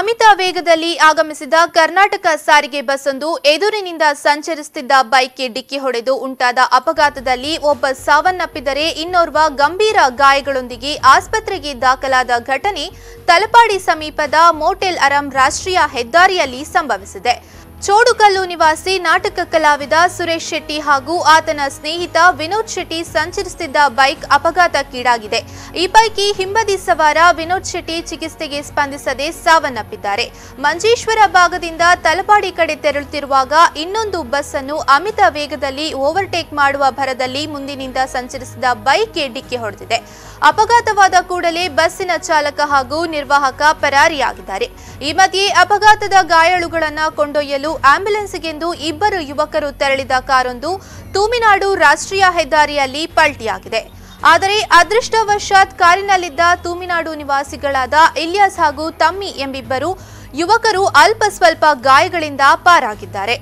ಅಮಿತ ವೇಗದಲ್ಲಿ ಆಗಮಿಸಿದ ಕರ್ನಾಟಕ ಸಾರಿಗೆ ಬಸ್ಸೊಂದು ಎದುರಿನಿಂದ ಸಂಚರಿಸುತ್ತಿದ್ದ ಬೈಕ್ಗೆ ಡಿಕ್ಕಿ ಹೊಡೆದು ಉಂಟಾದ ಅಪಘಾತದಲ್ಲಿ ಒಬ್ಬ ಸಾವನ್ನಪ್ಪಿದರೆ ಇನ್ನೋರ್ವ ಗಂಭೀರ ಗಾಯಗಳೊಂದಿಗೆ ಆಸ್ಪತ್ರೆಗೆ ದಾಖಲಾದ ಘಟನೆ ತಲಪಾಡಿ ಸಮೀಪದ ಮೋಟೆಲ್ ಅರಂ ರಾಷ್ಟ್ರೀಯ ಹೆದ್ದಾರಿಯಲ್ಲಿ ಸಂಭವಿಸಿದೆ. ಚೋಡುಕಲ್ಲು ನಿವಾಸಿ ನಾಟಕ ಕಲಾವಿದ ಸುರೇಶ್ ಶೆಟ್ಟಿ ಹಾಗೂ ಆತನ ಸ್ನೇಹಿತ ವಿನೋದ್ ಶೆಟ್ಟಿ ಸಂಚರಿಸುತ್ತಿದ್ದ ಬೈಕ್ ಅಪಘಾತಕ್ಕೀಡಾಗಿದೆ. ಈ ಪೈಕಿ ಹಿಂಬದಿ ಸವಾರ ವಿನೋದ್ ಶೆಟ್ಟಿ ಚಿಕಿತ್ಸೆಗೆ ಸ್ಪಂದಿಸದೆ ಸಾವನ್ನಪ್ಪಿದ್ದಾರೆ. ಮಂಜೇಶ್ವರ ಭಾಗದಿಂದ ತಲಪಾಡಿ ಕಡೆ ತೆರಳುತ್ತಿರುವಾಗ ಇನ್ನೊಂದು ಬಸ್ ಅನ್ನು ಅಮಿತ ವೇಗದಲ್ಲಿ ಓವರ್ಟೇಕ್ ಮಾಡುವ ಭರದಲ್ಲಿ ಮುಂದಿನಿಂದ ಸಂಚರಿಸಿದ ಬೈಕ್ಗೆ ಡಿಕ್ಕಿ ಹೊಡೆದಿದೆ. ಅಪಘಾತವಾದ ಕೂಡಲೇ ಬಸ್ಸಿನ ಚಾಲಕ ಹಾಗೂ ನಿರ್ವಾಹಕ ಪರಾರಿಯಾಗಿದ್ದಾರೆ. ಈ ಮಧ್ಯೆ ಅಪಘಾತದ ಗಾಯಾಳುಗಳನ್ನು ಕೊಂಡೊಯ್ಯಲು ಆಂಬ್ಯುಲೆನ್ಸ್ಗೆಂದು ಇಬ್ಬರು ಯುವಕರು ತೆರಳಿದ ಕಾರೊಂದು ತೂಮಿನಾಡು ರಾಷ್ಟ್ರೀಯ ಹೆದ್ದಾರಿಯಲ್ಲಿ ಪಲ್ಟಿಯಾಗಿದೆ. ಆದರೆ ಅದೃಷ್ಟವಶಾತ್ ಕಾರಿನಲ್ಲಿದ್ದ ತೂಮಿನಾಡು ನಿವಾಸಿಗಳಾದ ಇಲಿಯಾಸ್ ಹಾಗೂ ತಮ್ಮಿ ಎಂಬಿಬ್ಬರು ಯುವಕರು ಅಲ್ಪ ಸ್ವಲ್ಪ ಗಾಯಗಳಿಂದ ಪಾರಾಗಿದ್ದಾರೆ.